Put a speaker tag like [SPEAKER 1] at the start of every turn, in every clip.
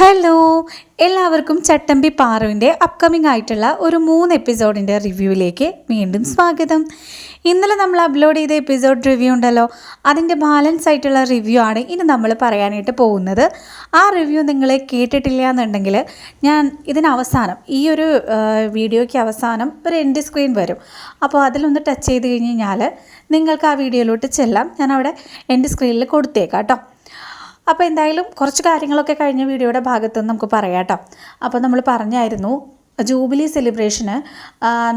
[SPEAKER 1] Hello എല്ലാവർക്കും ചട്ടമ്പി പാറുവിന്റെ upcoming ആയിട്ടുള്ള ഒരു മൂന്ന് എപ്പിസോഡിന്റെ റിവ്യൂവിലേക്ക് വീണ്ടും സ്വാഗതം. ഇന്നലെ നമ്മൾ അപ്ലോഡ് ചെയ്ത എപ്പിസോഡ് റിവ്യൂ ഉണ്ടല്ലോ അതിന്റെ ബാലൻസ് ആയിട്ടുള്ള റിവ്യൂ ആണ് ഇനി നമ്മൾ പറയാനായിട്ട് പോകുന്നത്. ആ റിവ്യൂ നിങ്ങൾ കേട്ടിട്ടില്ല എന്നുണ്ടെങ്കിൽ ഞാൻ ഇതിന് അവസാനം ഈ ഒരു വീഡിയോയ്ക്ക് അവസാനം ഒരു എൻഡ് സ്ക്രീൻ വരും. അപ്പോൾ അതിലൊന്ന് ടച്ച് ചെയ്ത് കഴിഞ്ഞ് കഴിഞ്ഞാൽ നിങ്ങൾക്ക് ആ വീഡിയോയിലോട്ട് ചെല്ലാം. ഞാൻ അവിടെ എൻഡ് സ്ക്രീനിൽ കൊടുത്തേക്കാം കേട്ടോ. അപ്പോൾ എന്തായാലും കുറച്ച് കാര്യങ്ങളൊക്കെ കഴിഞ്ഞ വീഡിയോയുടെ ഭാഗത്ത് നമുക്ക് പറയാം കേട്ടോ. അപ്പോൾ നമ്മൾ പറഞ്ഞായിരുന്നു ജൂബിലി സെലിബ്രേഷന്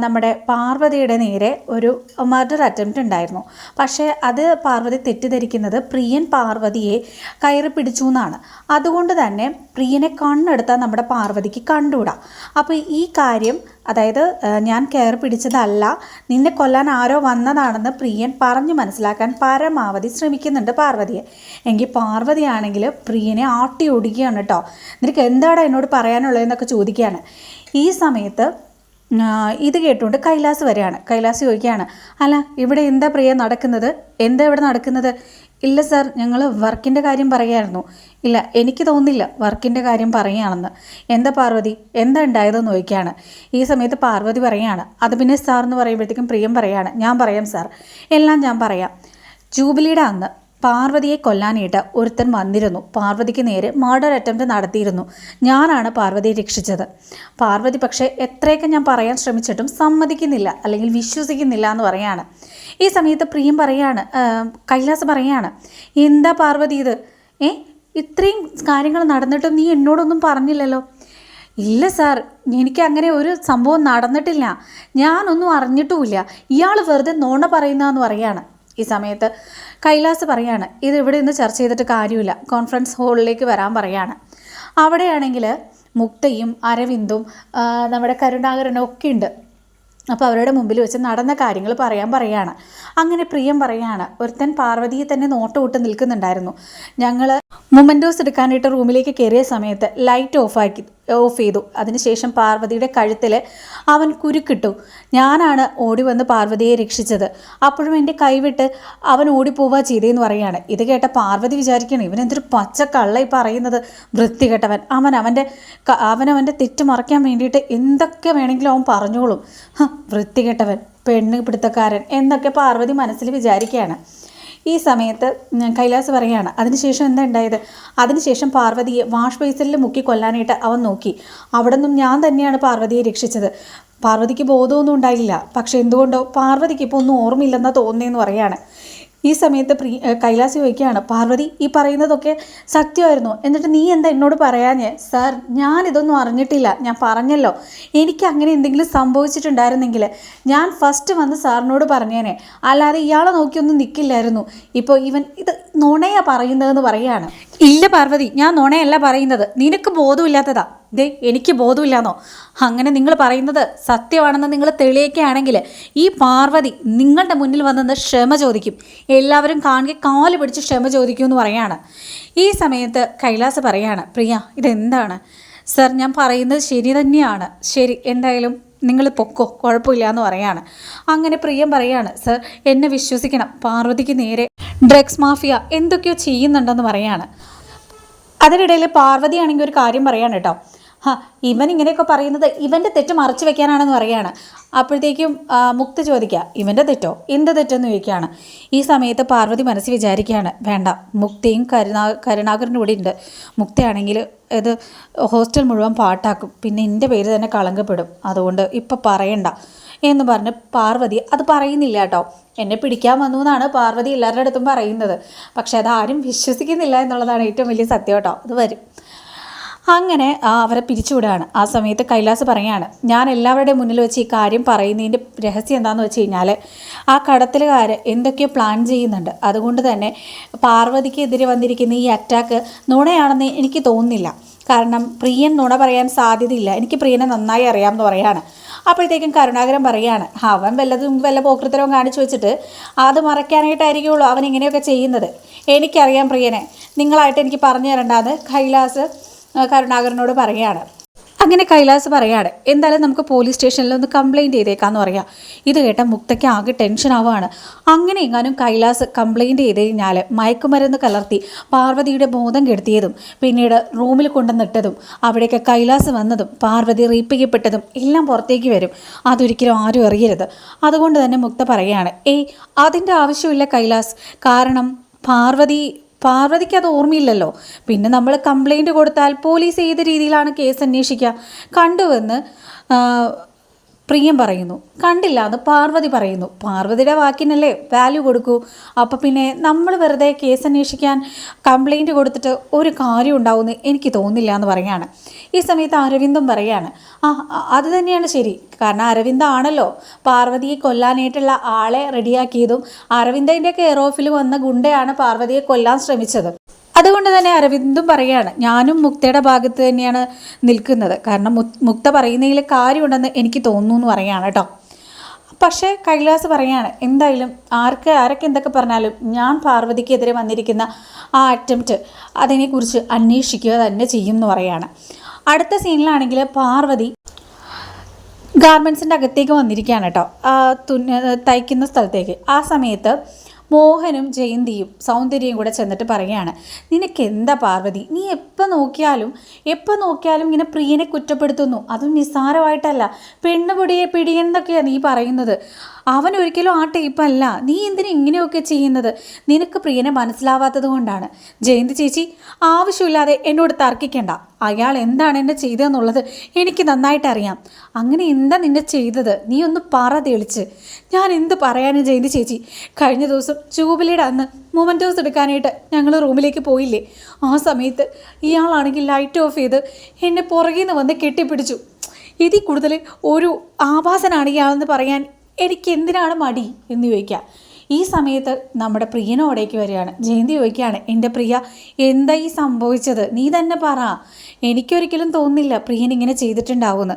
[SPEAKER 1] നമ്മുടെ പാർവതിയുടെ നേരെ ഒരു മർഡർ അറ്റംപ്റ്റ് ഉണ്ടായിരുന്നു. പക്ഷേ അത് പാർവതി തെറ്റിദ്ധരിക്കുന്നത് പ്രിയൻ പാർവതിയെ കയറി പിടിച്ചു എന്നാണ്. അതുകൊണ്ട് തന്നെ പ്രിയനെ കണ്ണെടുത്താൽ നമ്മുടെ പാർവതിക്ക് കണ്ടുകൂടാ. അപ്പോൾ ഈ കാര്യം അതായത് ഞാൻ കയറി പിടിച്ചതല്ല നിന്നെ കൊല്ലാൻ ആരോ വന്നതാണെന്ന് പ്രിയൻ പറഞ്ഞു മനസ്സിലാക്കാൻ പരമാവധി ശ്രമിക്കുന്നുണ്ട് പാർവതിയെ. എങ്കിൽ പാർവതിയാണെങ്കിൽ പ്രിയനെ ആട്ടി ഒടുകയാണ് കേട്ടോ. നിനക്ക് എന്താണ് എന്നോട് പറയാനുള്ളതെന്നൊക്കെ ചോദിക്കുകയാണ്. ഈ സമയത്ത് ഇത് കേട്ടുകൊണ്ട് കൈലാസ് വരികയാണ് കൈലാസ് ചോദിക്കുകയാണ് അല്ല ഇവിടെ എന്താ പ്രിയ നടക്കുന്നത്? എന്താ ഇവിടെ നടക്കുന്നത്? ഇല്ല സാർ ഞങ്ങൾ വർക്കിന്റെ കാര്യം പറയായിരുന്നു. ഇല്ല എനിക്ക് തോന്നില്ല വർക്കിന്റെ കാര്യം പറയുകയാണെന്ന്. എന്താ പാർവതി? എന്താ ഉണ്ടായതെന്ന് ചോദിക്കുകയാണ്. ഈ സമയത്ത് പാർവതി പറയുകയാണ്. അത് പിന്നെ സാർ എന്ന് പറയുമ്പോഴത്തേക്കും പ്രിയം പറയാണ് ഞാൻ പറയാം സാർ. എല്ലാം ഞാൻ പറയാം. ജൂബിലിയുടെ അന്ന് പാർവതിയെ കൊല്ലാനായിട്ട് ഒരുത്തൻ വന്നിരുന്നു. പാർവതിക്ക് നേരെ മർഡർ അറ്റംപ്റ്റ് നടത്തിയിരുന്നു. ഞാനാണ് പാർവതിയെ രക്ഷിച്ചത്. പാർവതി പക്ഷേ എത്രയൊക്കെ ഞാൻ പറയാൻ ശ്രമിച്ചിട്ടും സമ്മതിക്കുന്നില്ല അല്ലെങ്കിൽ വിശ്വസിക്കുന്നില്ല എന്ന് പറയാണ്. ഈ സമയത്ത് പ്രിയം പറയാണ് കൈലാസ് പറയാണ് എന്താ പാർവതി ഇത്? ഏ ഇത്രയും കാര്യങ്ങൾ നടന്നിട്ടും നീ എന്നോടൊന്നും പറഞ്ഞില്ലല്ലോ? ഇല്ല സാർ എനിക്ക് അങ്ങനെ ഒരു സംഭവം നടന്നിട്ടില്ല. ഞാനൊന്നും അറിഞ്ഞിട്ടുമില്ല. ഇയാൾ വെറുതെ നോണ പറയുന്നതെന്ന് പറയാണ്. ഈ സമയത്ത് കൈലാസ് പറയാണ് ഇത് ഇവിടെ നിന്ന് ചർച്ച ചെയ്തിട്ട് കാര്യമില്ല. കോൺഫറൻസ് ഹാളിലേക്ക് വരാൻ പറയാണ്. അവിടെയാണെങ്കിൽ മുക്തയും അരവിന്ദും നമ്മുടെ കരുണാകരനും ഒക്കെ ഉണ്ട്. അപ്പോൾ അവരുടെ മുമ്പിൽ വെച്ച് നടന്ന കാര്യങ്ങൾ പറയാൻ പറയാണ്. അങ്ങനെ പ്രിയം പറയാണ് ഒരുത്തൻ പാർവതിയെ തന്നെ നോട്ടം വിട്ട് നിൽക്കുന്നുണ്ടായിരുന്നു. ഞങ്ങൾ മൊമെന്റോസ് എടുക്കാനായിട്ട് റൂമിലേക്ക് കയറിയ സമയത്ത് ലൈറ്റ് ഓഫാക്കി ഓഫ് ചെയ്തു. അതിനുശേഷം പാർവതിയുടെ കഴുത്തിൽ അവൻ കുരുക്കിട്ടു. ഞാനാണ് ഓടി വന്ന് പാർവതിയെ രക്ഷിച്ചത്. അപ്പോഴും എന്റെ കൈവിട്ട് അവൻ ഓടിപ്പോവുക ചെയ്തേന്ന് പറയുകയാണ്. ഇത് കേട്ട പാർവതി വിചാരിക്കണം ഇവനെന്തൊരു പച്ച കള്ളയി പറയുന്നത്. വൃത്തികെട്ടവൻ. അവൻ അവന്റെ അവനവന്റെ തെറ്റ് മറയ്ക്കാൻ വേണ്ടിയിട്ട് എന്തൊക്കെ വേണമെങ്കിലും അവൻ പറഞ്ഞോളും. വൃത്തികെട്ടവൻ പെണ്ണ് പിടുത്തക്കാരൻ എന്നൊക്കെ പാർവതി മനസ്സിൽ വിചാരിക്കുകയാണ്. ഈ സമയത്ത് കൈലാസ് പറയാണ് അതിനുശേഷം എന്താ ഉണ്ടായത്? അതിനുശേഷം പാർവതിയെ വാഷ് ബേസിനിൽ മുക്കി കൊല്ലാനായിട്ട് അവൻ നോക്കി. അവിടെ നിന്നും ഞാൻ തന്നെയാണ് പാർവതിയെ രക്ഷിച്ചത്. പാർവതിക്ക് ബോധമൊന്നും ഉണ്ടായില്ല. പക്ഷെ എന്തുകൊണ്ടോ പാർവതിക്ക് ഇപ്പോൾ ഒന്നും ഓർമ്മയില്ലെന്നാണ് തോന്നുന്നതെന്ന് പറയാണ് ഈ സമയത്ത് പ്രീ കൈലാസി ചോദിക്കുകയാണ് പാർവതി ഈ പറയുന്നതൊക്കെ സത്യമായിരുന്നു? എന്നിട്ട് നീ എന്താ എന്നോട് പറയാഞ്ഞേ? സാർ ഞാൻ ഇതൊന്നും അറിഞ്ഞിട്ടില്ല. ഞാൻ പറഞ്ഞല്ലോ. എനിക്ക് അങ്ങനെ എന്തെങ്കിലും സംഭവിച്ചിട്ടുണ്ടായിരുന്നെങ്കിൽ ഞാൻ ഫസ്റ്റ് വന്ന് സാറിനോട് പറഞ്ഞേനെ. അല്ലാതെ ഇയാളെ നോക്കിയൊന്നും നിൽക്കില്ലായിരുന്നു ഇപ്പോൾ ഇവൻ ഇത് നുണയാ പറയുന്നതെന്ന് പറയാണ് ഇല്ല പാർവതി ഞാൻ നുണയല്ല പറയുന്നത്. നിനക്ക് ബോധമില്ലാത്തതാ. ദേ എനിക്ക് ബോധമില്ലാന്നോ. അങ്ങനെ നിങ്ങൾ പറയുന്നത് സത്യമാണെന്ന് നിങ്ങൾ തെളിയിക്കുകയാണെങ്കിൽ ഈ പാർവതി നിങ്ങളുടെ മുന്നിൽ വന്നെന്ന് ക്ഷമ ചോദിക്കും. എല്ലാവരും കാണുക കാൽ പിടിച്ച് ക്ഷമ ചോദിക്കും എന്ന് പറയാണ് ഈ സമയത്ത് കൈലാസ് പറയാണ് പ്രിയ ഇതെന്താണ്? സർ ഞാൻ പറയുന്നത് ശരി തന്നെയാണ്. ശരി എന്തായാലും നിങ്ങൾ പൊക്കോ കുഴപ്പമില്ല എന്ന് പറയാണ്. അങ്ങനെ പ്രിയം പറയാണ് സർ എന്നെ വിശ്വസിക്കണം. പാർവതിക്ക് നേരെ ഡ്രഗ്സ് മാഫിയ എന്തൊക്കെയോ ചെയ്യുന്നുണ്ടെന്ന് പറയാണ്. അതിനിടയിൽ പാർവതി ആണെങ്കിൽ ഒരു കാര്യം പറയാണ് കേട്ടോ. ഹാ ഇവൻ ഇങ്ങനെയൊക്കെ പറയുന്നത് ഇവന്റെ തെറ്റ് മറച്ചു വെക്കാനാണെന്ന് പറയാണ്. അപ്പോഴത്തേക്കും മുക്ത ചോദിക്കുക ഇവന്റെ തെറ്റോ? എന്ത് തെറ്റെന്ന് ചോദിക്കുകയാണ്. ഈ സമയത്ത് പാർവതി മനസ്സ് വിചാരിക്കുകയാണ് വേണ്ട മുക്തയും കരുണാ കരുണാകരന്റെ കൂടെ ഉണ്ട്. മുക്തയാണെങ്കിൽ ഇത് ഹോസ്റ്റൽ മുഴുവൻ പാട്ടാക്കും. പിന്നെ എന്റെ പേര് തന്നെ കളങ്കപ്പെടും. അതുകൊണ്ട് ഇപ്പം പറയണ്ട. എന്ന് പറഞ്ഞ് പാർവതി അത് പറയുന്നില്ല കേട്ടോ. എന്നെ പിടിക്കാൻ വന്നു എന്നാണ് പാർവതി എല്ലാവരുടെ അടുത്തും പറയുന്നത്. പക്ഷെ അതാരും വിശ്വസിക്കുന്നില്ല എന്നുള്ളതാണ് ഏറ്റവും വലിയ സത്യം കേട്ടോ. അത് വരും. അങ്ങനെ അവരെ പിരിച്ചുവിടുകയാണ്. ആ സമയത്ത് കൈലാസ് പറയാണ് ഞാൻ എല്ലാവരുടെയും മുന്നിൽ വെച്ച് ഈ കാര്യം പറയുന്നതിന്റെ രഹസ്യം എന്താണെന്ന് വെച്ച് കഴിഞ്ഞാൽ ആ കടത്തലുകാർ എന്തൊക്കെയോ പ്ലാൻ ചെയ്യുന്നുണ്ട്. അതുകൊണ്ട് തന്നെ പാർവതിക്കെതിരെ വന്നിരിക്കുന്ന ഈ അറ്റാക്ക് നുണയാണെന്ന് എനിക്ക് തോന്നുന്നില്ല. കാരണം പ്രിയൻ നുണ പറയാൻ സാധ്യതയില്ല. എനിക്ക് പ്രിയനെ നന്നായി അറിയാമെന്ന് പറയാണ്. അപ്പോഴത്തേക്കും കരുണാകരൻ പറയാണ് അവൻ വല്ലതും വല്ല പോക്കൃത്തരവും കാണിച്ചു വെച്ചിട്ട് അത് മറയ്ക്കാനായിട്ടായിരിക്കുള്ളൂ അവൻ ഇങ്ങനെയൊക്കെ ചെയ്യുന്നത്. എനിക്കറിയാം പ്രിയനെ നിങ്ങളായിട്ട് എനിക്ക് പറഞ്ഞു തരണ്ടാന്ന് കൈലാസ് കരുണാകരനോട് പറയുകയാണ്. അങ്ങനെ കൈലാസ് പറയാണ് എന്തായാലും നമുക്ക് പോലീസ് സ്റ്റേഷനിൽ ഒന്ന് കംപ്ലയിന്റ് ചെയ്തേക്കാന്ന് പറയാം. ഇത് കേട്ട മുക്തയ്ക്ക് ആകെ ടെൻഷൻ ആവുകയാണ്. അങ്ങനെ എങ്ങാനും കൈലാസ് കംപ്ലയിന്റ് ചെയ്ത് കഴിഞ്ഞാൽ മയക്കുമരുന്ന് കലർത്തി പാർവതിയുടെ ബോധം കെടുത്തിയതും പിന്നീട് റൂമിൽ കൊണ്ടുവന്നിട്ടതും അവിടേക്ക് കൈലാസ് വന്നതും പാർവതി റീപ്പ് ചെയ്യപ്പെട്ടതും എല്ലാം പുറത്തേക്ക് വരും. അതൊരിക്കലും ആരും അറിയരുത്. അതുകൊണ്ട് തന്നെ മുക്ത പറയുകയാണ് ഏയ് അതിന്റെ ആവശ്യമില്ല കൈലാസ്. കാരണം പാർവതി പാർവതിക്ക് അത് ഓർമ്മയില്ലല്ലോ. പിന്നെ നമ്മൾ കംപ്ലൈന്റ് കൊടുത്താൽ പോലീസ് ഏത് രീതിയിലാണ് കേസ് അന്വേഷിക്കുക? കണ്ടുവെന്ന് പ്രിയം പറയുന്നു. കണ്ടില്ല എന്ന് പാർവതി പറയുന്നു. പാർവതിയുടെ വാക്കിനല്ലേ വാല്യൂ കൊടുക്കൂ. അപ്പം പിന്നെ നമ്മൾ വെറുതെ കേസ് അന്വേഷിക്കാൻ കംപ്ലൈന്റ് കൊടുത്തിട്ട് ഒരു കാര്യം ഉണ്ടാവുമെന്ന് എനിക്ക് തോന്നില്ല എന്ന് പറയാണ് ഈ സമയത്ത് അരവിന്ദും പറയാണ് ആ അത് തന്നെയാണ് ശരി. കാരണം അരവിന്ദാണല്ലോ പാർവതിയെ കൊല്ലാനായിട്ടുള്ള ആളെ റെഡിയാക്കിയതും അരവിന്ദന്റെ കെയർ ഓഫിൽ വന്ന ഗുണ്ടയാണ് പാർവതിയെ കൊല്ലാൻ ശ്രമിച്ചത്. അതുകൊണ്ട് തന്നെ അരവിന്ദും പറയാണ് ഞാനും മുക്തയുടെ ഭാഗത്ത് തന്നെയാണ് നിൽക്കുന്നത്. കാരണം മുക്ത പറയുന്നതിൽ കാര്യമുണ്ടെന്ന് എനിക്ക് തോന്നുന്നു എന്ന് പറയാണ് കേട്ടോ. പക്ഷേ കൈലാസ് പറയാണ് എന്തായാലും ആർക്ക് ആരൊക്കെ എന്തൊക്കെ പറഞ്ഞാലും ഞാൻ പാർവതിക്കെതിരെ വന്നിരിക്കുന്ന ആ അറ്റംപ്റ്റ് അതിനെക്കുറിച്ച് അന്വേഷിക്കുക തന്നെ ചെയ്യും എന്ന് പറയാണ് അടുത്ത സീനിലാണെങ്കിൽ പാർവതി ഗാർമെൻസിന്റെ അകത്തേക്ക് വന്നിരിക്കുകയാണ് കേട്ടോ. തുന്ന തയ്ക്കുന്ന സ്ഥലത്തേക്ക്. ആ സമയത്ത് മോഹനും ജയന്തിയും സൗന്ദര്യയും കൂടെ ചെന്നിട്ട് പറയുകയാണ് നിനക്കെന്താ പാർവതി? നീ എപ്പോൾ നോക്കിയാലും എപ്പോൾ നോക്കിയാലും ഇങ്ങനെ പ്രിയനെ കുറ്റപ്പെടുത്തുന്നു. അതും നിസ്സാരമായിട്ടല്ല. പെണ്ണുപിടിയെ പിടിയെന്നൊക്കെയാണ് നീ പറയുന്നത്. അവൻ ഒരിക്കലും ആ ടൈപ്പല്ല നീ എന്തിനു ഇങ്ങനെയൊക്കെ ചെയ്യുന്നത്? നിനക്ക് പ്രിയനെ മനസ്സിലാവാത്തത് കൊണ്ടാണ്. ജയന്തി ചേച്ചി ആവശ്യമില്ലാതെ എന്നോട് തർക്കിക്കണ്ട. അയാൾ എന്താണ് എന്നെ ചെയ്തതെന്നുള്ളത് എനിക്ക് നന്നായിട്ട് അറിയാം. അങ്ങനെ എന്താ നിന്നെ ചെയ്തത്? നീ ഒന്ന് പറ തെളിച്ച്. ഞാൻ എന്ത് പറയാനും ജയന്തി ചേച്ചി? കഴിഞ്ഞ ദിവസം ജൂബിലിയുടെ അന്ന് മൊമെന്റോസ് എടുക്കാനായിട്ട് ഞങ്ങൾ റൂമിലേക്ക് പോയില്ലേ? ആ സമയത്ത് ഇയാളാണെങ്കിൽ ലൈറ്റ് ഓഫ് ചെയ്ത് എന്നെ പുറകിൽ നിന്ന് വന്ന് കെട്ടിപ്പിടിച്ചു. ഇതിൽ കൂടുതൽ ഒരു ആഭാസനാണ് ഇയാളെന്ന് പറയാൻ എനിക്ക് എന്തിനാണ് മടി എന്ന് ചോദിക്കുക. ഈ സമയത്ത് നമ്മുടെ പ്രിയനോടേക്ക് വരികയാണ്. ജയന്തി ചോദിക്കുകയാണ് എന്റെ പ്രിയ എന്താ ഈ സംഭവിച്ചത്? നീ തന്നെ പറ. എനിക്കൊരിക്കലും തോന്നില്ല പ്രിയൻ ഇങ്ങനെ ചെയ്തിട്ടുണ്ടാവുമെന്ന്.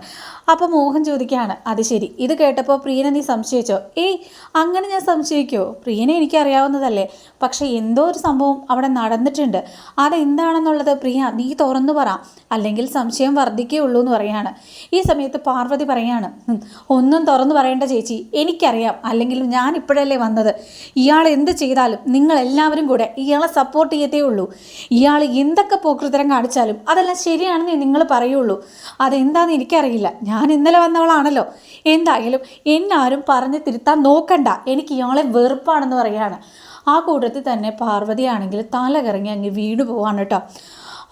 [SPEAKER 1] അപ്പോൾ മോഹൻ ചോദിക്കുകയാണ് അത് ശരി. ഇത് കേട്ടപ്പോൾ പ്രിയനെ നീ സംശയിച്ചോ? ഏയ് അങ്ങനെ ഞാൻ സംശയിക്കോ. പ്രിയനെ എനിക്കറിയാവുന്നതല്ലേ. പക്ഷേ എന്തോ ഒരു സംഭവം അവിടെ നടന്നിട്ടുണ്ട്. അതെന്താണെന്നുള്ളത് പ്രിയ നീ തുറന്നു പറ. അല്ലെങ്കിൽ സംശയം വർദ്ധിക്കുകയുള്ളൂ എന്ന് പറയാണ് ഈ സമയത്ത് പാർവതി പറയാണ് ഒന്നും തുറന്നു പറയേണ്ട ചേച്ചി. എനിക്കറിയാം. അല്ലെങ്കിൽ ഞാൻ ഇപ്പോഴല്ലേ വന്നത്. ഇയാൾ എന്ത് ചെയ്താലും നിങ്ങൾ എല്ലാവരും കൂടെ ഇയാളെ സപ്പോർട്ട് ചെയ്യത്തേ ഉള്ളൂ. ഇയാൾ എന്തൊക്കെ പോക്കൃതരം കാണിച്ചാലും അതെല്ലാം ശരിയാണെന്ന് നിങ്ങൾ പറയുള്ളൂ. അതെന്താണെന്ന് എനിക്കറിയില്ല. ഞാൻ ഇന്നലെ വന്നവളാണല്ലോ. എന്തായാലും എന്നാരും പറഞ്ഞ് തിരുത്താൻ നോക്കണ്ട. എനിക്ക് ഇയാളെ വെറുപ്പാണെന്ന് പറയുകയാണ് ആ കൂട്ടത്തിൽ തന്നെ പാർവതിയാണെങ്കിൽ തല കറങ്ങി അങ്ങ് വീട് പോവാണ് കേട്ടോ.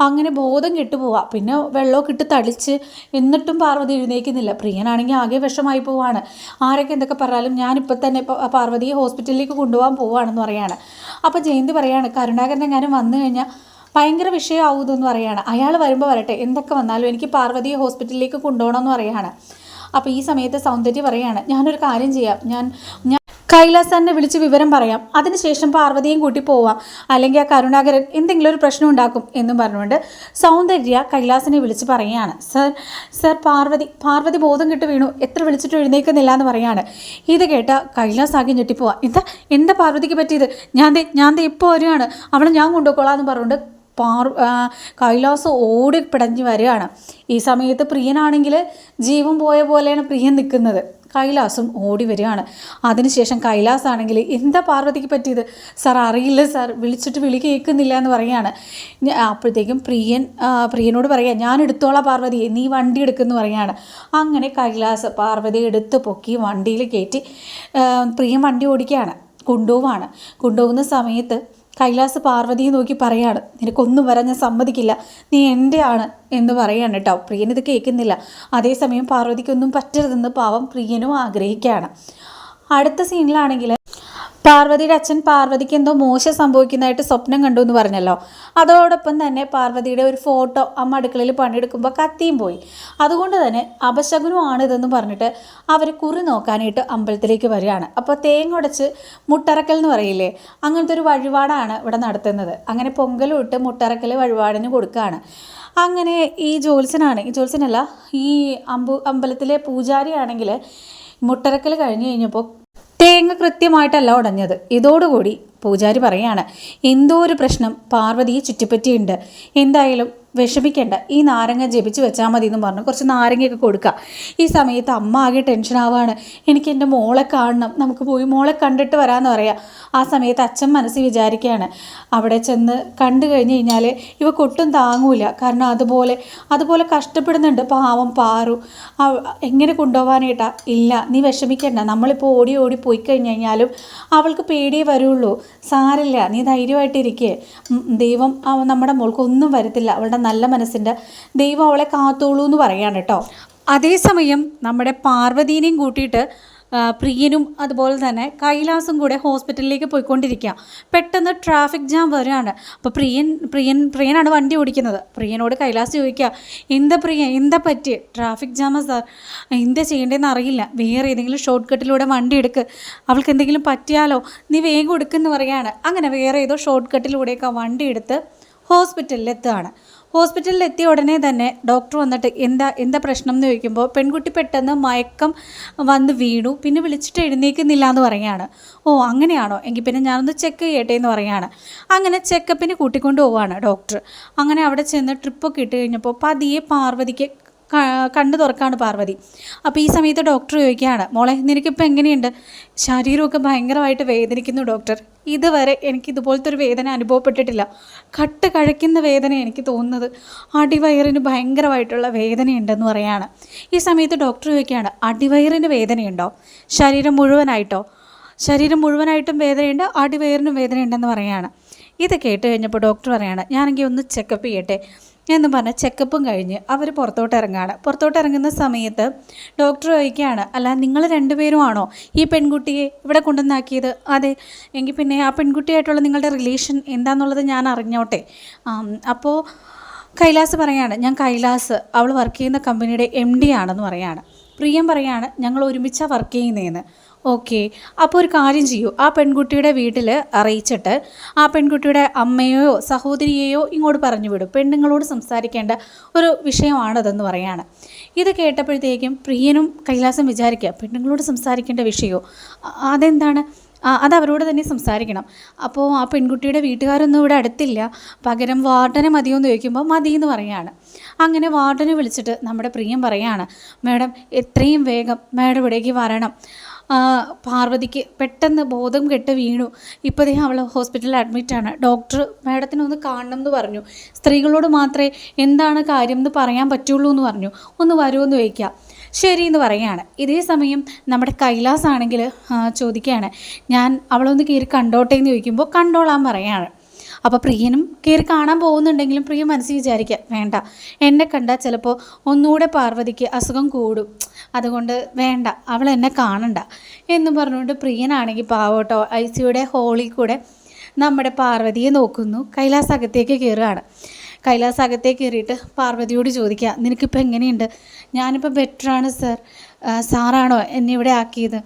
[SPEAKER 1] അങ്ങനെ ബോധം കെട്ടുപോവാ പിന്നെ വെള്ളമൊക്കെ ഇട്ട് തളിച്ച് എന്നിട്ടും പാർവതി എഴുന്നേക്കുന്നില്ല പ്രിയനാണെങ്കിൽ ആകെ വിഷമായി പോവാണ്. ആരൊക്കെ എന്തൊക്കെ പറഞ്ഞാലും ഞാനിപ്പോൾ തന്നെ പാർവതിയെ ഹോസ്പിറ്റലിലേക്ക് കൊണ്ടുപോകാൻ പോവാണെന്ന് പറയാണ്. അപ്പോൾ ജയന്തി പറയാണ് കരുണാകരൻ എങ്ങാനും വന്നു കഴിഞ്ഞാൽ ഭയങ്കര വിഷയമാവുമെന്ന് പറയാണ് അയാൾ വരുമ്പോൾ വരട്ടെ എന്തൊക്കെ വന്നാലും എനിക്ക് പാർവതിയെ ഹോസ്പിറ്റലിലേക്ക് കൊണ്ടുപോകണമെന്ന് പറയാണ് അപ്പോൾ ഈ സമയത്ത് സൗന്ദര്യ പറയാണ് ഞാനൊരു കാര്യം ചെയ്യാം. ഞാൻ ഞാൻ കൈലാസാറിനെ വിളിച്ച് വിവരം പറയാം. അതിനുശേഷം പാർവതിയും കൂട്ടി പോവാം. അല്ലെങ്കിൽ ആ കരുണാകരൻ എന്തെങ്കിലും ഒരു പ്രശ്നം ഉണ്ടാക്കും എന്നും പറഞ്ഞുകൊണ്ട് സൗന്ദര്യ കൈലാസിനെ വിളിച്ച് പറയുകയാണ്. സർ സർ പാർവതി പാർവതി ബോധം കിട്ട് വീണു. എത്ര വിളിച്ചിട്ട് എഴുന്നേൽക്കുന്നില്ല എന്ന് പറയാണ് ഇത് കേട്ട കൈലാസ് ആകെ ഞെട്ടിപ്പോവാ. എന്താ എന്താ പാർവതിക്ക് പറ്റിയത്? ഞാൻ ഞാൻ ഇപ്പോൾ വരികയാണ് അവളെ ഞാൻ കൊണ്ടുപോയിക്കോളാം എന്ന് പറഞ്ഞുകൊണ്ട് പാർ കൈലാസ് ഓടി പിടഞ്ഞു വരികയാണ്. ഈ സമയത്ത് പ്രിയനാണെങ്കിൽ ജീവൻ പോയ പോലെയാണ് പ്രിയൻ നിൽക്കുന്നത്. കൈലാസും ഓടി വരികയാണ്. അതിനുശേഷം കൈലാസ് ആണെങ്കിൽ എന്താ പാർവതിക്ക് പറ്റിയത്? സാർ അറിയില്ല സാർ. വിളിച്ചിട്ട് വിളി കേൾക്കുന്നില്ല എന്ന് പറയുകയാണ്. അപ്പോഴത്തേക്കും പ്രിയൻ പ്രിയനോട് പറയാം ഞാൻ എടുത്തോളാം പാർവതി നീ വണ്ടി എടുക്കുമെന്ന് പറയുകയാണ്. അങ്ങനെ കൈലാസ് പാർവതി എടുത്ത് പൊക്കി വണ്ടിയിൽ കയറ്റി പ്രിയൻ വണ്ടി ഓടിക്കുകയാണ്. കൊണ്ടുപോവാണ്. കൊണ്ടുപോകുന്ന സമയത്ത് കൈലാസ് പാർവതിയെ നോക്കി പറയാണ് നിനക്കൊന്നും വരാൻ ഞാൻ സമ്മതിക്കില്ല. നീ എന്റെ ആണ് എന്ന് പറയാണ് കേട്ടോ പ്രിയൻ ഇത് കേൾക്കുന്നില്ല. അതേസമയം പാർവതിക്കൊന്നും പറ്റരുതെന്ന് പാവം പ്രിയനും ആഗ്രഹിക്കുകയാണ്. അടുത്ത സീനിലാണെങ്കിൽ പാർവതിയുടെ അച്ഛൻ പാർവതിക്ക് എന്തോ മോശം സംഭവിക്കുന്നതായിട്ട് സ്വപ്നം കണ്ടു എന്ന് പറഞ്ഞല്ലോ. അതോടൊപ്പം തന്നെ പാർവതിയുടെ ഒരു ഫോട്ടോ അമ്മ അടുക്കളയിൽ പണിയെടുക്കുമ്പോൾ കത്തിയും പോയി. അതുകൊണ്ട് തന്നെ അപശകുനമാണ് ഇതെന്ന് പറഞ്ഞിട്ട് അവർ കുറി നോക്കാനായിട്ട് അമ്പലത്തിലേക്ക് വരികയാണ്. അപ്പോൾ തേങ്ങ ഉടച്ച് മുട്ടറക്കൽ എന്ന് പറയില്ലേ അങ്ങനത്തെ ഒരു വഴിപാടാണ് ഇവിടെ നടത്തുന്നത്. അങ്ങനെ പൊങ്കലും ഇട്ട് മുട്ടറക്കൽ വഴിപാടിന് കൊടുക്കുകയാണ് അങ്ങനെ ഈ ജോത്സനാണ് ഈ ജോത്സനല്ല ഈ അമ്പു അമ്പലത്തിലെ പൂജാരിയാണെങ്കിൽ മുട്ടറക്കൽ കഴിഞ്ഞ് കഴിഞ്ഞപ്പോൾ തേങ്ങ കൃത്യമായിട്ടല്ല ഉടഞ്ഞത്. ഇതോടുകൂടി പൂജാരി പറയാണ് എന്തോ ഒരു പ്രശ്നം. പാർവതിയെ ചുറ്റിപ്പറ്റിയുണ്ട്. എന്തായാലും വിഷമിക്കേണ്ട. ഈ നാരങ്ങ ജപിച്ച് വെച്ചാൽ മതി എന്ന് പറഞ്ഞു. കുറച്ച് നാരങ്ങയൊക്കെ കൊടുക്കുക ഈ സമയത്ത് അമ്മ ആകെ ടെൻഷൻ ആവാണ്. എനിക്ക് എന്റെ മോളെ കാണണം. നമുക്ക് പോയി മോളെ കണ്ടിട്ട് വരാമെന്ന് പറയാം. ആ സമയത്ത് അച്ഛൻ മനസ്സിൽ വിചാരിക്കുകയാണ് അവിടെ ചെന്ന് കണ്ടു കഴിഞ്ഞ് കഴിഞ്ഞാൽ ഇവ കൊട്ടും താങ്ങൂല. കാരണം അതുപോലെ അതുപോലെ കഷ്ടപ്പെടുന്നുണ്ട് പാവം പാറു. എങ്ങനെ കൊണ്ടുപോകാനായിട്ടാ ഇല്ല നീ വിഷമിക്കേണ്ട. നമ്മളിപ്പോൾ ഓടി ഓടി പോയി കഴിഞ്ഞ് കഴിഞ്ഞാലും അവൾക്ക് പേടിയേ വരുള്ളൂ. സാരില്ല നീ ധൈര്യമായിട്ടിരിക്കേ. ദൈവം നമ്മുടെ മോൾക്ക് ഒന്നും വരത്തില്ല. അവളുടെ നല്ല മനസ്സിന്റെ ദൈവം അവളെ കാത്തോളൂ എന്ന് പറയാണ് കേട്ടോ. അതേസമയം നമ്മുടെ പാർവതീനെയും കൂട്ടിയിട്ട് പ്രിയനും അതുപോലെ തന്നെ കൈലാസും കൂടെ ഹോസ്പിറ്റലിലേക്ക് പോയിക്കൊണ്ടിരിക്കുക പെട്ടെന്ന് ട്രാഫിക് ജാം വരികയാണ് അപ്പോൾ പ്രിയൻ പ്രിയൻ പ്രിയനാണ് വണ്ടി ഓടിക്കുന്നത്. പ്രിയനോട് കൈലാസ് ചോദിക്കുക എന്താ പ്രിയ എന്താ പറ്റി ട്രാഫിക് ജാമ സാർ എന്താ ചെയ്യേണ്ടതെന്ന് അറിയില്ല. വേറെ ഏതെങ്കിലും ഷോർട്ട് കട്ടിലൂടെ വണ്ടി എടുക്ക്. അവൾക്ക് എന്തെങ്കിലും പറ്റിയാലോ? നീ വേഗം എടുക്കുമെന്ന് പറയുകയാണ് അങ്ങനെ വേറെ ഏതോ ഷോർട്ട് കട്ടിലൂടെയൊക്കെ വണ്ടി എടുത്ത് ഹോസ്പിറ്റലിൽ എത്തുകയാണ് ഹോസ്പിറ്റലിൽ എത്തിയ ഉടനെ തന്നെ ഡോക്ടർ വന്നിട്ട് എന്താ എന്താ പ്രശ്നം എന്ന് ചോദിക്കുമ്പോൾ പെൺകുട്ടി പെട്ടെന്ന് മയക്കം വന്ന് വീണു. പിന്നെ വിളിച്ചിട്ട് എഴുന്നേക്കുന്നില്ല എന്ന് പറയുകയാണ്. ഓ അങ്ങനെയാണോ? എങ്കിൽ പിന്നെ ഞാനൊന്ന് ചെക്ക് ചെയ്യട്ടെ എന്ന് പറയുകയാണ്. അങ്ങനെ ചെക്കപ്പിന് കൂട്ടിക്കൊണ്ട് പോവുകയാണ് ഡോക്ടർ. അങ്ങനെ അവിടെ ചെന്ന് ട്രിപ്പൊക്കെ ഇട്ട് കഴിഞ്ഞപ്പോൾ പതിയെ പാർവതിക്ക് കണ്ണു തുറക്കാണ് പാർവതി. അപ്പോൾ ഈ സമയത്ത് ഡോക്ടർ ചോദിക്കുകയാണ് മോളെ നിനക്കിപ്പോൾ എങ്ങനെയുണ്ട്? ശരീരമൊക്കെ ഭയങ്കരമായിട്ട് വേദനിക്കുന്നു ഡോക്ടർ. ഇതുവരെ എനിക്ക് ഇതുപോലത്തെ ഒരു വേദന അനുഭവപ്പെട്ടിട്ടില്ല. കട്ട് കഴിക്കുന്ന വേദന എനിക്ക് തോന്നുന്നത് അടിവയറിന് ഭയങ്കരമായിട്ടുള്ള വേദനയുണ്ടെന്ന് പറയാണ്. ഈ സമയത്ത് ഡോക്ടർ ചോദിക്കുകയാണ് അടിവയറിന് വേദനയുണ്ടോ? ശരീരം മുഴുവനായിട്ടോ? ശരീരം മുഴുവനായിട്ടും വേദനയുണ്ട് അടിവയറിനും വേദനയുണ്ടെന്ന് പറയാണ്. ഇത് കേട്ട് കഴിഞ്ഞപ്പോൾ ഡോക്ടർ പറയാണ് ഞാനെങ്കിൽ ഒന്ന് ചെക്കപ്പ് ചെയ്യട്ടെ. എന്ന് പറഞ്ഞ് ചെക്കപ്പും കഴിഞ്ഞ് അവർ പുറത്തോട്ട് ഇറങ്ങുകയാണ് പുറത്തോട്ട് ഇറങ്ങുന്ന സമയത്ത് ഡോക്ടർ ചോദിക്കുകയാണ് അല്ല നിങ്ങൾ രണ്ടുപേരും ആണോ ഈ പെൺകുട്ടിയെ ഇവിടെ കൊണ്ടുവന്നാക്കിയത്? അതെ എങ്കിൽ പിന്നെ ആ പെൺകുട്ടിയായിട്ടുള്ള നിങ്ങളുടെ റിലേഷൻ എന്താണെന്നുള്ളത് ഞാൻ അറിഞ്ഞോട്ടെ. അപ്പോൾ കൈലാസ് പറയാണ് ഞാൻ കൈലാസ് അവൾ വർക്ക് ചെയ്യുന്ന കമ്പനിയുടെ എം ഡി ആണെന്ന് പറയാണ്. പ്രിയം പറയാണ് ഞങ്ങൾ ഒരുമിച്ചാണ് വർക്ക് ചെയ്യുന്നതെന്ന് ഓക്കെ. അപ്പോൾ ഒരു കാര്യം ചെയ്യൂ. ആ പെൺകുട്ടിയുടെ വീട്ടിൽ അറിയിച്ചിട്ട് ആ പെൺകുട്ടിയുടെ അമ്മയെയോ സഹോദരിയെയോ ഇങ്ങോട്ട് പറഞ്ഞു വിടും. പെണ്ണുങ്ങളോട് സംസാരിക്കേണ്ട ഒരു വിഷയമാണതെന്ന് പറയാണ്. ഇത് കേട്ടപ്പോഴത്തേക്കും പ്രിയനും കൈലാസം വിചാരിക്കുക പെണ്ണുങ്ങളോട് സംസാരിക്കേണ്ട വിഷയമോ അതെന്താണ്? അത് അവരോട് തന്നെ സംസാരിക്കണം. അപ്പോൾ ആ പെൺകുട്ടിയുടെ വീട്ടുകാരൊന്നും ഇവിടെ അടുത്തില്ല. പകരം വാർഡനെ മതിയോ എന്ന് ചോദിക്കുമ്പോൾ മതി എന്ന് പറയാണ്. അങ്ങനെ വാർഡനെ വിളിച്ചിട്ട് നമ്മുടെ പ്രിയം പറയാണ് മാഡം എത്രയും വേഗം മാഡം ഇവിടേക്ക് വരണം. പാർവതിക്ക് പെട്ടെന്ന് ബോധം കെട്ട് വീണു. ഇപ്പോഴേ അവൾ ഹോസ്പിറ്റലിൽ അഡ്മിറ്റാണ് ഡോക്ടർ മാഡത്തിനെ ഒന്ന് കാണണം എന്ന് പറഞ്ഞു. സ്ത്രീകളോട് മാത്രമേ എന്താണ് കാര്യം എന്ന് പറയാൻ പറ്റുള്ളൂ എന്ന് പറഞ്ഞു. ഒന്ന് വരുമെന്ന് ചോദിക്കാം. ശരി എന്ന് പറയുകയാണ്. ഇതേ സമയം നമ്മുടെ കൈലാസ് ആണെങ്കിൽ ചോദിക്കുകയാണ്. ഞാൻ അവളൊന്ന് കയറി കണ്ടോട്ടെ എന്ന് ചോദിക്കുമ്പോൾ കണ്ടോളാൻ പറയാണ് അപ്പോൾ പ്രിയനും കയറി കാണാൻ പോകുന്നുണ്ടെങ്കിലും പ്രിയ മനസ്സിൽ വിചാരിക്കുക വേണ്ട എന്നെ കണ്ടാൽ ചിലപ്പോൾ ഒന്നുകൂടെ പാർവതിക്ക് അസുഖം കൂടും. അതുകൊണ്ട് വേണ്ട അവൾ എന്നെ കാണണ്ട. എന്ന് പറഞ്ഞുകൊണ്ട് പ്രിയനാണെങ്കിൽ പാവോട്ടോ ഐ സിയുടെ ഹോളിൽ കൂടെ നമ്മുടെ പാർവതിയെ നോക്കുന്നു. കൈലാസകത്തേക്ക് കയറുകയാണ് കൈലാസകത്തേക്ക് കയറിയിട്ട് പാർവതിയോട് ചോദിക്കുക നിനക്കിപ്പോൾ എങ്ങനെയുണ്ട്? ഞാനിപ്പോൾ ബെറ്ററാണ് സർ സാറാണോ എന്നെ ഇവിടെ ആക്കിയത്?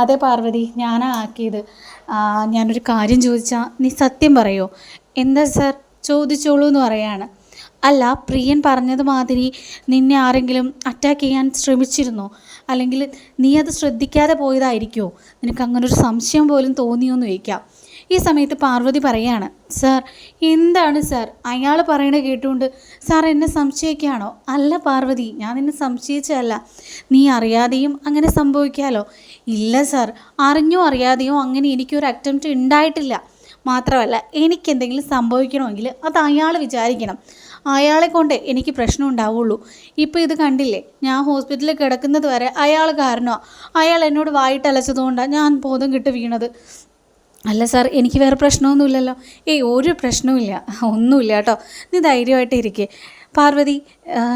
[SPEAKER 1] അതെ പാർവതി ഞാനാ ആക്കിയത്. ഞാനൊരു കാര്യം ചോദിച്ചാൽ നീ സത്യം പറയോ? എന്താ സർ? ചോദിച്ചോളൂ എന്ന് പറയാണ്. അല്ല പ്രിയൻ പറഞ്ഞത് മാതിരി നിന്നെ ആരെങ്കിലും അറ്റാക്ക് ചെയ്യാൻ ശ്രമിച്ചിരുന്നോ? അല്ലെങ്കിൽ നീ അത് ശ്രദ്ധിക്കാതെ പോയതായിരിക്കുമോ നിനക്ക് അങ്ങനെ ഒരു സംശയം പോലും തോന്നിയോന്ന് ചോദിക്കാം. ഈ സമയത്ത് പാർവതി പറയാണ് സാർ എന്താണ് സാർ? അയാൾ പറയണ കേട്ടുകൊണ്ട് സാർ എന്നെ സംശയിക്കുകയാണോ? അല്ല പാർവതി ഞാൻ നിന്നെ സംശയിച്ചതല്ല. നീ അറിയാതെയും അങ്ങനെ സംഭവിക്കാലോ? ഇല്ല സാർ അറിഞ്ഞോ അറിയാതെയോ അങ്ങനെ എനിക്കൊരു അറ്റംപ്റ്റ് ഉണ്ടായിട്ടില്ല. മാത്രമല്ല എനിക്കെന്തെങ്കിലും സംഭവിക്കണമെങ്കിൽ അത് അയാൾ വിചാരിക്കണം. അയാളെ കൊണ്ട് എനിക്ക് പ്രശ്നം ഉണ്ടാവുള്ളൂ. ഇപ്പോൾ ഇത് കണ്ടില്ലേ? ഞാൻ ഹോസ്പിറ്റലിൽ കിടക്കുന്നത് വരെ അയാൾ കാരണമാണ് അയാൾ എന്നോട് വായിട്ടലച്ചതുകൊണ്ടാണ് ഞാൻ ബോധം കിട്ട് വീണത്. അല്ല സാർ എനിക്ക് വേറെ പ്രശ്നമൊന്നുമില്ലല്ലോ. ഏയ് ഒരു പ്രശ്നവുമില്ല. ഒന്നുമില്ല കേട്ടോ. നീ ധൈര്യമായിട്ട് ഇരിക്കേ. പാർവതി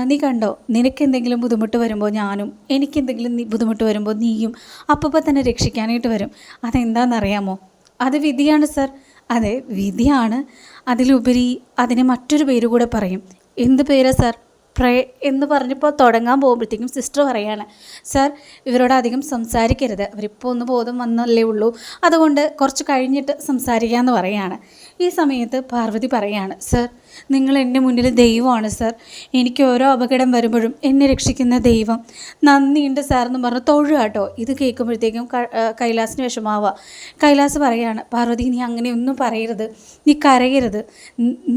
[SPEAKER 1] നീ കണ്ടോ? നിനക്ക് എന്തെങ്കിലും ബുദ്ധിമുട്ട് വരുമ്പോൾ ഞാനും എനിക്കെന്തെങ്കിലും ബുദ്ധിമുട്ട് വരുമ്പോൾ നീയും അപ്പപ്പോൾ തന്നെ രക്ഷിക്കാനായിട്ട് വരും. അതെന്താണെന്നറിയാമോ അത് വിധിയാണ് സർ. അതെ വിധിയാണ്. അതിലുപരി അതിന് മറ്റൊരു പേര് കൂടെ പറയും. എന്ത് പേരാ സാർ? പ്രേ എന്ന് പറഞ്ഞപ്പോൾ തുടങ്ങാൻ പോകുമ്പോഴത്തേക്കും സിസ്റ്റർ പറയാണ് സർ ഇവരോട് അധികം സംസാരിക്കരുത്. അവരിപ്പോൾ ഒന്ന് ബോധം വന്നല്ലേ ഉള്ളൂ. അതുകൊണ്ട് കുറച്ച് കഴിഞ്ഞിട്ട് സംസാരിക്കാമെന്ന് പറയാണ്. ഈ സമയത്ത് പാർവതി പറയാണ് സാർ നിങ്ങൾ എന്റെ മുന്നിൽ ദൈവമാണ് സർ. എനിക്ക് ഓരോ അപകടം വരുമ്പോഴും എന്നെ രക്ഷിക്കുന്ന ദൈവം. നന്ദിയുണ്ട് സാർ എന്ന് പറഞ്ഞ് തൊഴുക കേട്ടോ. ഇത് കേൾക്കുമ്പോഴത്തേക്കും കൈലാസിന് വിഷമാവുക. കൈലാസ് പറയാണ് പാർവതി നീ അങ്ങനെയൊന്നും പറയരുത്. നീ കരയരുത്.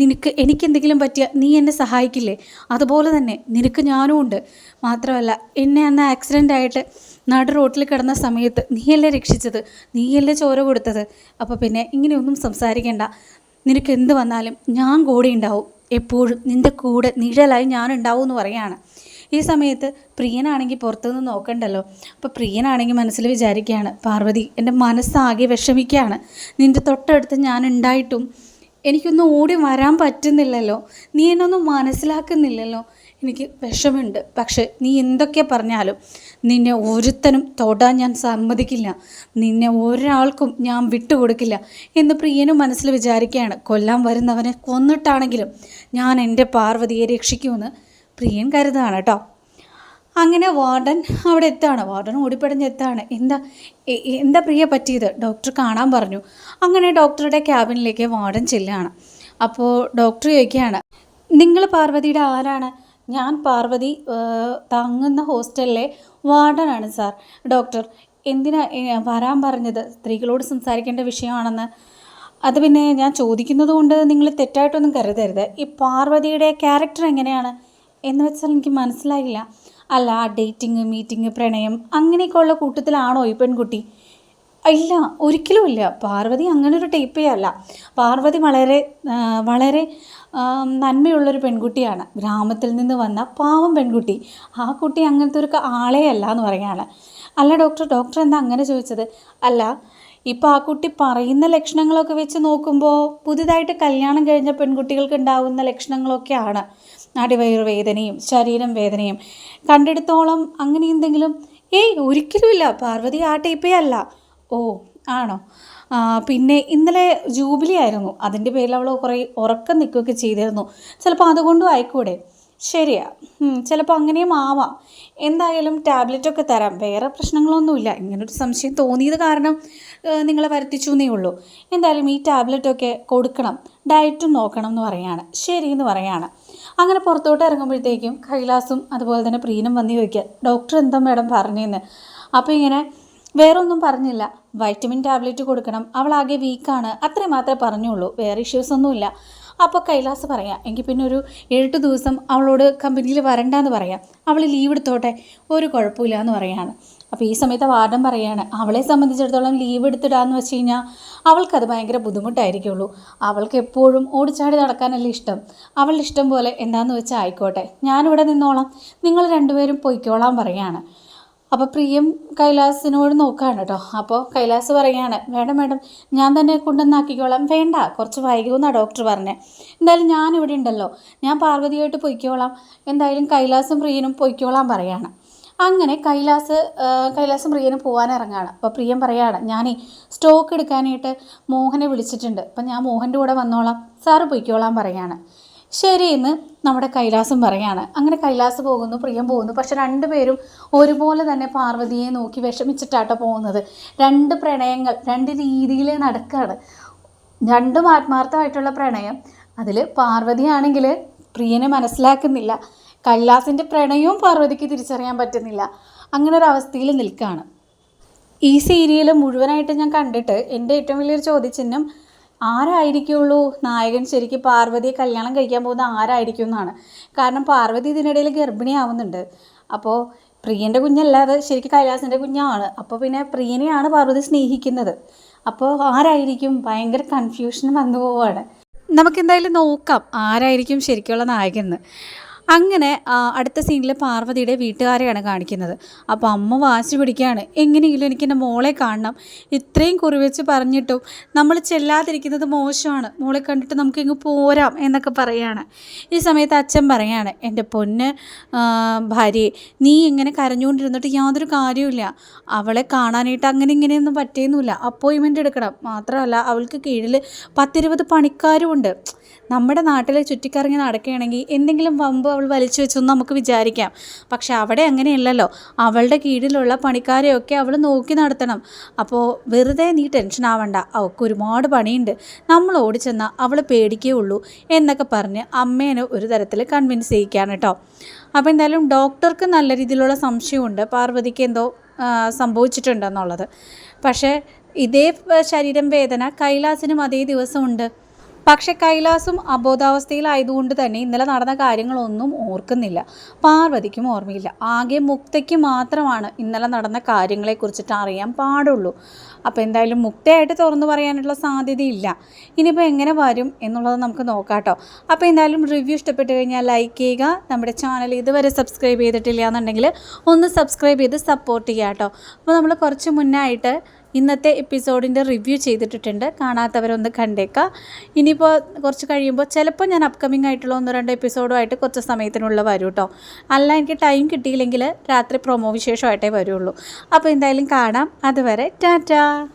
[SPEAKER 1] നിനക്ക് എനിക്കെന്തെങ്കിലും പറ്റിയ നീ എന്നെ സഹായിക്കില്ലേ? അതുപോലെ തന്നെ നിനക്ക് ഞാനും ഉണ്ട്. മാത്രമല്ല എന്നെ അന്ന് ആക്സിഡന്റ് ആയിട്ട് നാട് റോട്ടിൽ കിടന്ന സമയത്ത് നീയല്ലേ രക്ഷിച്ചത്? നീയല്ലേ ചോര കൊടുത്തത്? അപ്പോൾ പിന്നെ ഇങ്ങനെയൊന്നും സംസാരിക്കേണ്ട. നിനക്ക് എന്ത് വന്നാലും ഞാൻ കൂടെ ഉണ്ടാവും. എപ്പോഴും നിന്റെ കൂടെ നിഴലായി ഞാൻ ഉണ്ടാവും എന്ന് പറയാണ്. ഈ സമയത്ത് പ്രിയനാണെങ്കിൽ പുറത്തുനിന്ന് നോക്കണ്ടല്ലോ. അപ്പോൾ പ്രിയനാണെങ്കിൽ മനസ്സിൽ വിചാരിക്കുകയാണ് പാർവതി എന്റെ മനസ്സാകെ വിഷമിക്കുകയാണ്. നിന്റെ തൊട്ടടുത്ത് ഞാൻ ഉണ്ടായിട്ടും എനിക്കൊന്നും ഓടി വരാൻ പറ്റുന്നില്ലല്ലോ. നീ എന്നൊന്നും മനസ്സിലാക്കുന്നില്ലല്ലോ. എനിക്ക് വിഷമുണ്ട് പക്ഷേ നീ എന്തൊക്കെ പറഞ്ഞാലും നിന്നെ ഒരുത്തനും തൊടാൻ ഞാൻ സമ്മതിക്കില്ല. നിന്നെ ഒരാൾക്കും ഞാൻ വിട്ടുകൊടുക്കില്ല എന്ന് പ്രിയനും മനസ്സിൽ വിചാരിക്കുകയാണ്. കൊല്ലാൻ വരുന്നവനെ കൊന്നിട്ടാണെങ്കിലും ഞാൻ എന്റെ പാർവതിയെ രക്ഷിക്കുമെന്ന് പ്രിയൻ കരുതാണ് കേട്ടോ. അങ്ങനെ വാർഡൻ അവിടെ എത്താണ്? വാർഡൻ ഓടിപ്പടഞ്ഞ് എത്താണ്? എന്താ എന്താ പ്രിയ പറ്റിയത്? ഡോക്ടർ കാണാൻ പറഞ്ഞു. അങ്ങനെ ഡോക്ടറുടെ ക്യാബിനിലേക്ക് വാർഡൻ ചെല്ലുകയാണ്. അപ്പോൾ ഡോക്ടർ ചോദിക്കുകയാണ് നിങ്ങൾ പാർവതിയുടെ ആരാണ്? ഞാൻ പാർവതി താങ്ങുന്ന ഹോസ്റ്റലിലെ വാർഡനാണ് സാർ. ഡോക്ടർ എന്തിനാ വരാൻ പറഞ്ഞത്? സ്ത്രീകളോട് സംസാരിക്കേണ്ട വിഷയമാണെന്ന്. അത് പിന്നെ ഞാൻ ചോദിക്കുന്നത് കൊണ്ട് നിങ്ങൾ തെറ്റായിട്ടൊന്നും കരുതരുത്. ഈ പാർവതിയുടെ ക്യാരക്ടർ എങ്ങനെയാണ്? എന്ന് വെച്ചാൽ എനിക്ക് മനസ്സിലായില്ല. അല്ല ഡേറ്റിങ് മീറ്റിംഗ് പ്രണയം അങ്ങനെയൊക്കെയുള്ള കൂട്ടത്തിലാണോ ഈ പെൺകുട്ടി? ഇല്ല ഒരിക്കലും ഇല്ല. പാർവതി അങ്ങനെ ഒരു ടൈപ്പേ അല്ല. പാർവതി വളരെ വളരെ നന്മയുള്ളൊരു പെൺകുട്ടിയാണ്. ഗ്രാമത്തിൽ നിന്ന് വന്ന പാവം പെൺകുട്ടി. ആ കുട്ടി അങ്ങനത്തെ ഒരു ആളേ അല്ല എന്ന് പറയുകയാണ്. അല്ല ഡോക്ടർ ഡോക്ടർ എന്താ അങ്ങനെ ചോദിച്ചത്? അല്ല ഇപ്പോൾ ആ കുട്ടി പറയുന്ന ലക്ഷണങ്ങളൊക്കെ വെച്ച് നോക്കുമ്പോൾ പുതുതായിട്ട് കല്യാണം കഴിഞ്ഞ പെൺകുട്ടികൾക്ക് ഉണ്ടാകുന്ന ലക്ഷണങ്ങളൊക്കെയാണ്. അടിവയറ് വേദനയും ശരീരം വേദനയും. കണ്ടെടുത്തോളം അങ്ങനെ എന്തെങ്കിലും ഏയ് ഒരിക്കലുമില്ല. പാർവതി ആ ടൈപ്പേ അല്ല. ഓ ആണോ? പിന്നെ ഇന്നലെ ജൂബിലി ആയിരുന്നു. അതിന്റെ പേരിൽ അവൾ കുറേ ഉറക്കം നിൽക്കുകയൊക്കെ ചെയ്തിരുന്നു. ചിലപ്പോൾ അതുകൊണ്ടും ആയിക്കൂടെ? ശരിയാ. ചിലപ്പോൾ അങ്ങനെയും ആവാം. എന്തായാലും ടാബ്ലറ്റൊക്കെ തരാം. വേറെ പ്രശ്നങ്ങളൊന്നുമില്ല. ഇങ്ങനൊരു സംശയം തോന്നിയത് കാരണം നിങ്ങളെ വരുത്തിച്ചു എന്നേ ഉള്ളൂ. എന്തായാലും ഈ ടാബ്ലറ്റൊക്കെ കൊടുക്കണം. ഡയറ്റും നോക്കണം എന്ന് പറയാണ്. ശരി എന്ന് പറയാണ്. അങ്ങനെ പുറത്തോട്ട് ഇറങ്ങുമ്പോഴത്തേക്കും കൈലാസും അതുപോലെ തന്നെ പ്രീനും വന്ന് ചോദിക്കുക ഡോക്ടർ എന്താ മാഡം പറഞ്ഞതെന്ന് അപ്പോൾ ഇങ്ങനെ വേറെ ഒന്നും പറഞ്ഞില്ല. വൈറ്റമിൻ ടാബ്ലറ്റ് കൊടുക്കണം. അവളാകെ വീക്കാണ് അത്രയും മാത്രമേ പറഞ്ഞുള്ളൂ. വേറെ ഇഷ്യൂസ് ഒന്നുമില്ല. അപ്പോൾ കൈലാസ് പറയാം എങ്കിൽ പിന്നെ ഒരു ഏഴെട്ട് ദിവസം അവളോട് കമ്പനിയിൽ വരണ്ടെന്ന് പറയാം. അവൾ ലീവ് എടുത്തോട്ടെ? ഒരു കുഴപ്പമില്ല എന്ന് പറയാണ്. അപ്പോൾ ഈ സമയത്ത് വാർഡൻ പറയാണ് അവളെ സംബന്ധിച്ചിടത്തോളം ലീവ് എടുത്തിടാന്ന് വെച്ച് കഴിഞ്ഞാൽ അവൾക്കത് ഭയങ്കര ബുദ്ധിമുട്ടായിരിക്കുള്ളൂ. അവൾക്ക് എപ്പോഴും ഓടിച്ചാടി നടക്കാനല്ലേ ഇഷ്ടം. അവളുടെ ഇഷ്ടം പോലെ എന്താണെന്ന് വെച്ചാൽ ആയിക്കോട്ടെ. ഞാനിവിടെ നിന്നോളാം. നിങ്ങൾ രണ്ടുപേരും പൊയ്ക്കോളാൻ പറയാണ്. അപ്പോൾ പ്രിയം കൈലാസിനോട് നോക്കുകയാണ് കേട്ടോ അപ്പോൾ കൈലാസ് പറയാണ് വേണ്ട മേഡം ഞാൻ തന്നെ കൊണ്ടുവന്നാക്കിക്കോളാം. വേണ്ട കുറച്ച് വൈകുമെന്നാണ് ഡോക്ടർ പറഞ്ഞത് എന്തായാലും ഞാൻ ഇവിടെ ഉണ്ടല്ലോ. ഞാൻ പാർവതിയായിട്ട് പൊയ്ക്കോളാം. എന്തായാലും കൈലാസും പ്രിയനും പൊയ്ക്കോളാം പറയാണ്. അങ്ങനെ കൈലാസ് കൈലാസം പ്രിയനും പോകാൻ ഇറങ്ങാണ്. അപ്പോൾ പ്രിയം പറയാണ് ഞാനേ സ്റ്റോക്ക് എടുക്കാനായിട്ട് മോഹനെ വിളിച്ചിട്ടുണ്ട്. അപ്പം ഞാൻ മോഹന്റെ കൂടെ വന്നോളാം. സാറ് പൊയ്ക്കോളാം പറയാണ്. ശരി എന്ന് നമ്മുടെ കൈലാസം പറയാണ്. അങ്ങനെ കൈലാസ് പോകുന്നു പ്രിയം പോകുന്നു. പക്ഷെ രണ്ടുപേരും ഒരുപോലെ തന്നെ പാർവതിയെ നോക്കി വിഷമിച്ചിട്ടാട്ടോ പോകുന്നത്. രണ്ട് പ്രണയങ്ങൾ രണ്ട് രീതിയിൽ നടക്കുകയാണ് രണ്ടും ആത്മാർത്ഥമായിട്ടുള്ള പ്രണയം. അതിൽ പാർവതിയാണെങ്കിൽ പ്രിയനെ മനസ്സിലാക്കുന്നില്ല. കൈലാസിന്റെ പ്രണയവും പാർവതിക്ക് തിരിച്ചറിയാൻ പറ്റുന്നില്ല. അങ്ങനെ ഒരു അവസ്ഥയിൽ നിൽക്കുകയാണ് ഈ സീരിയൽ മുഴുവനായിട്ട് ഞാൻ കണ്ടിട്ട് എന്റെ ഏറ്റവും വലിയൊരു ചോദ്യചിഹ്നം ആരായിരിക്കുള്ളൂ? നായകൻ ശരിക്കും പാർവതിയെ കല്യാണം കഴിക്കാൻ പോകുന്ന ആരായിരിക്കും എന്നാണ്. കാരണം പാർവതി ഇതിനിടയിൽ ഗർഭിണിയാവുന്നുണ്ട്. അപ്പോൾ പ്രിയന്റെ കുഞ്ഞല്ലാതെ ശരിക്കും കൈലാസിന്റെ കുഞ്ഞാണ്. അപ്പോൾ പിന്നെ പ്രിയനെയാണ് പാർവതി സ്നേഹിക്കുന്നത്. അപ്പോൾ ആരായിരിക്കും? ഭയങ്കര കൺഫ്യൂഷൻ വന്നു പോവാണ്. നമുക്കെന്തായാലും നോക്കാം ആരായിരിക്കും ശരിക്കുള്ള നായകൻ എന്ന്. അങ്ങനെ അടുത്ത സീനിൽ പാർവതിയുടെ വീട്ടുകാരെയാണ് കാണിക്കുന്നത്. അപ്പോൾ അമ്മ വാശി പിടിക്കുകയാണ്. എങ്ങനെയെങ്കിലും എനിക്ക് എന്റെ മോളെ കാണണം. ഇത്രയും കുറിവെച്ച് പറഞ്ഞിട്ടും നമ്മൾ ചെല്ലാതിരിക്കുന്നത് മോശമാണ്. മോളെ കണ്ടിട്ട് നമുക്ക് ഇങ്ങ് പോരാം എന്നൊക്കെ പറയാണ്. ഈ സമയത്ത് അച്ഛൻ പറയാണ് എന്റെ പൊന്ന് ഭാര്യ നീ ഇങ്ങനെ കരഞ്ഞുകൊണ്ടിരുന്നിട്ട് യാതൊരു കാര്യമില്ല അവളെ കാണാനായിട്ട് അങ്ങനെ ഇങ്ങനെയൊന്നും പറ്റിയൊന്നുമില്ല. അപ്പോയിൻമെന്റ് എടുക്കണം. മാത്രമല്ല അവൾക്ക് കീഴിൽ പത്തിരുപത് പണിക്കാരുമുണ്ട്. നമ്മുടെ നാട്ടിലെ ചുറ്റിക്കറങ്ങി നടക്കുകയാണെങ്കിൽ എന്തെങ്കിലും വമ്പ് അവൾ വലിച്ചു വെച്ചെന്ന് നമുക്ക് വിചാരിക്കാം. പക്ഷെ അവിടെ അങ്ങനെയല്ലല്ലോ. അവളുടെ കീഴിലുള്ള പണിക്കാരെയൊക്കെ അവൾ നോക്കി നടത്തണം. അപ്പോൾ വെറുതെ നീ ടെൻഷൻ ആവണ്ട. അവൾക്ക് ഒരുപാട് പണിയുണ്ട്. നമ്മൾ ഓടിച്ചെന്നാൽ അവൾ പേടിക്കേ ഉള്ളൂ എന്നൊക്കെ പറഞ്ഞ് അമ്മേനെ ഒരു തരത്തിൽ കൺവിൻസ് ചെയ്യിക്കുകയാണ് കേട്ടോ. അപ്പോൾ എന്തായാലും ഡോക്ടർക്ക് നല്ല രീതിയിലുള്ള സംശയമുണ്ട്. പാർവതിക്ക് എന്തോ സംഭവിച്ചിട്ടുണ്ടെന്നുള്ളത്. പക്ഷേ ഇതേ ശരീരം വേദന കൈലാസിനും അതേ ദിവസമുണ്ട്. പക്ഷെ കൈലാസും അബോധാവസ്ഥയിലായതുകൊണ്ട് തന്നെ ഇന്നലെ നടന്ന കാര്യങ്ങളൊന്നും ഓർക്കുന്നില്ല. പാർവതിക്കും ഓർമ്മയില്ല. ആകെ മുക്തയ്ക്ക് മാത്രമാണ് ഇന്നലെ നടന്ന കാര്യങ്ങളെക്കുറിച്ചിട്ട് അറിയാൻ പാടുള്ളൂ. അപ്പോൾ എന്തായാലും മുക്തയായിട്ട് തുറന്നു പറയാനുള്ള സാധ്യതയില്ല. ഇനിയിപ്പോൾ എങ്ങനെ വരും എന്നുള്ളത് നമുക്ക് നോക്കാട്ടോ കേട്ടോ. അപ്പോൾ എന്തായാലും റിവ്യൂ ഇഷ്ടപ്പെട്ട് കഴിഞ്ഞാൽ ലൈക്ക് ചെയ്യുക. നമ്മുടെ ചാനൽ ഇതുവരെ സബ്സ്ക്രൈബ് ചെയ്തിട്ടില്ല എന്നുണ്ടെങ്കിൽ ഒന്ന് സബ്സ്ക്രൈബ് ചെയ്ത് സപ്പോർട്ട് ചെയ്യുക കേട്ടോ. അപ്പോൾ നമ്മൾ കുറച്ച് മുന്നായിട്ട് ഇന്നത്തെ എപ്പിസോഡിന്റെ റിവ്യൂ ചെയ്തിട്ടിട്ടുണ്ട്. കാണാത്തവരൊന്ന് കണ്ടേക്കാം. ഇനിയിപ്പോൾ കുറച്ച് കഴിയുമ്പോൾ ചിലപ്പോൾ ഞാൻ അപ്കമിങ് ആയിട്ടുള്ള ഒന്ന് രണ്ട് എപ്പിസോഡുമായിട്ട് കുറച്ച് സമയത്തിനുള്ള വരും കേട്ടോ അല്ല എനിക്ക് ടൈം കിട്ടിയില്ലെങ്കിൽ രാത്രി പ്രൊമോ വിശേഷമായിട്ടേ വരുള്ളൂ. അപ്പോൾ എന്തായാലും കാണാം. അതുവരെ ടാറ്റാ.